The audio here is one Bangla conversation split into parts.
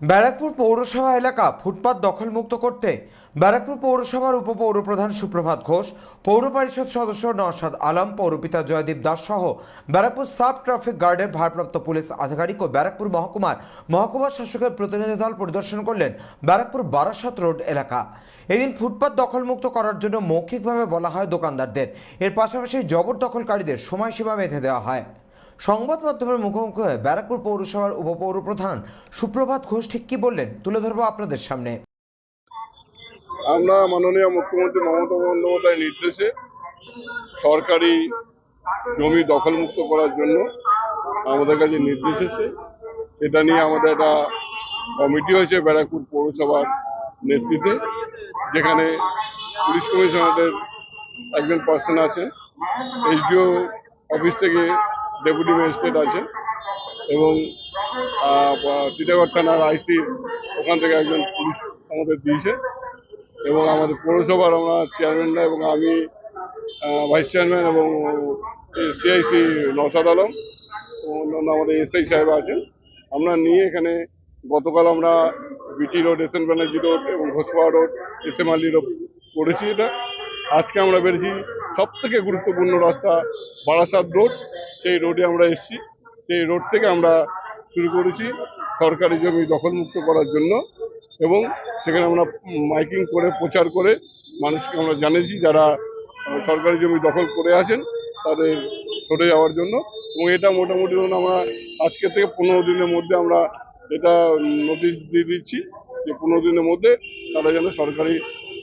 ব্যারাকপুর পৌরসভা এলাকা ফুটপাত দখলমুক্ত করতে ব্যারাকপুর পৌরসভার উপপৌরপ্রধান সুপ্রভাত ঘোষ, পৌর পরিষদ সদস্য নওশাদ আলম, পৌরপিতা জয়দীপ দাস সহ ব্যারাকপুর সাব ট্রাফিক গার্ডের ভারপ্রাপ্ত পুলিশ আধিকারিক ও ব্যারাকপুর মহকুমার মহকুমা শাসকের প্রতিনিধি দল পরিদর্শন করলেন ব্যারাকপুর বারাসাত রোড এলাকা। এদিন ফুটপাত দখলমুক্ত করার জন্য মৌখিকভাবে বলা হয় দোকানদারদের। এর পাশাপাশি জবরদখলকারীদের সময়সীমা বেঁধে দেওয়া হয়। সংবাদ মাধ্যমের মুখোমুখি হয়ে ব্যারাকপুর পৌরসভার উপপৌর প্রধান সুপ্রভাত ঘোষ ঠিক কি বললেন? তুলে ধরবো আপনাদের সামনে। আমরা মাননীয় মুখ্যমন্ত্রী মমতা বন্দ্যোপাধ্যায়ের নির্দেশে সরকারি জমি দখলমুক্ত করার জন্য আমাদের কাছে নির্দেশ এসেছে। এটা নিয়ে আমাদের একটা কমিটি হয়েছে ব্যারাকপুর পৌরসভার নেতৃত্বে, যেখানে পুলিশ কমিশনারের একজন পার্সন আছে এইচডিও অফিস থেকে ডেপুটি ম্যাজিস্ট্রেট আছে এবং টিটাগড় থানার আইসি ওখান থেকে একজন পুলিশ আমাদের দিয়েছে এবং আমাদের পৌরসভার আমরা চেয়ারম্যানরা এবং আমি ভাইস চেয়ারম্যান এবং সিআইসি নসাদ আলম অন্যান্য আমাদের এসআই সাহেব আছেন। আমরা নিয়ে এখানে গতকাল আমরা BT road S N Banerjee road এবং Ghoshpara road S M Ali road করেছি এটা। আজকে আমরা বেরিয়েছি সব থেকে গুরুত্বপূর্ণ রাস্তা বারাসাত রোড সেই রোডে আমরা এসেছি। সেই রোড থেকে আমরা শুরু করেছি সরকারি জমি দখলমুক্ত করার জন্য এবং সেখানে আমরা মাইকিং করে, প্রচার করে মানুষকে আমরা জানিয়েছি যারা সরকারি জমি দখল করে আছেন তাদের সরে যাওয়ার জন্য এবং এটা মোটামুটি ধরুন আমরা আজকে থেকে পনেরো দিনের মধ্যে আমরা এটা নোটিশ দিয়ে দিচ্ছি যে পনেরো দিনের মধ্যে তারা যেন সরকারি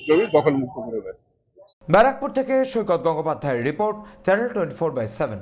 জমি দখলমুক্ত করে দেয়। ব্যারাকপুর থেকে সৈকত গঙ্গোপাধ্যায়ের report channel twenty four by seven